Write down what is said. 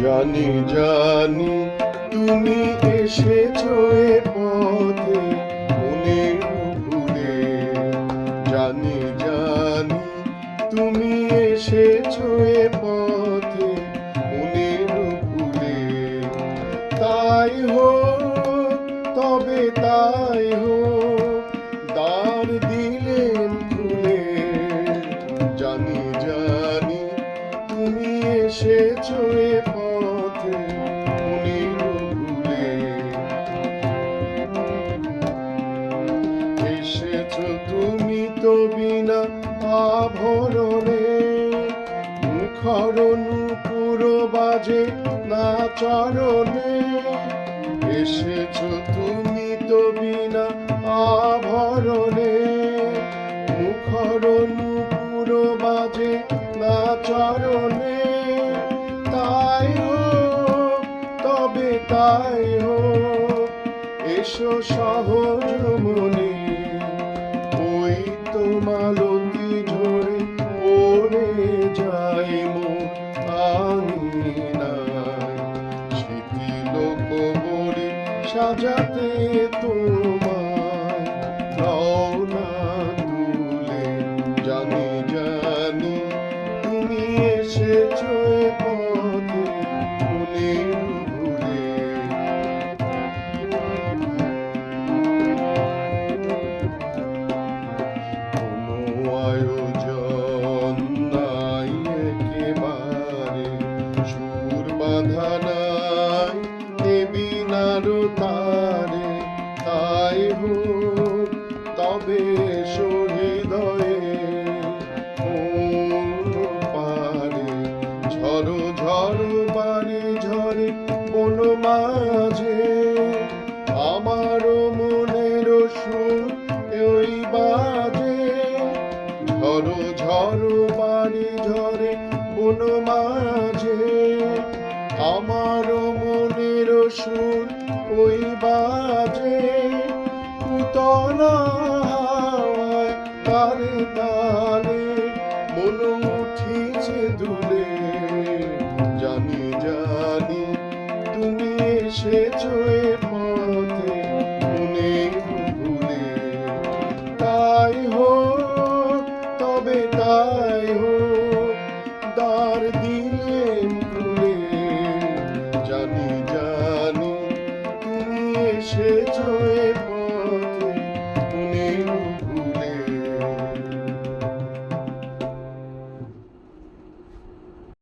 জানি জানি, তুমি এসেছ এ পথে, মনের ভুলে জানি জানি, তুমি এসেছ এ পথে, মনের ভুলে তাই হোক, তবে তাই হোক এসেছ তুমি তো বিনা আভরণে। মুখরণ পুরো বাজে না চরণে। এসেছ তুমি তো বিনা আভরণে। মুখরণ পুরো বাজে না চরণে। তাই হোক, তবে তাই হোক, এসো সহজ মনে। সাজাতে দাও না তুলে জানি জানি তুমি এসেছ। তারে তাই হোক, তবে সহৃদয়ে পারে ঝড়ো ঝড়ো বাড়ি ঝরে বন মাঝে, আমারও মনের সুর ওই বাজে। ঝড়ো ঝড়ো বাড়ি ঝরে বন মাঝে, আমারও মনের সুর ওই বাজে পুতনা তার মন উঠিছে দূরে জানি জানি তুমি এসেছ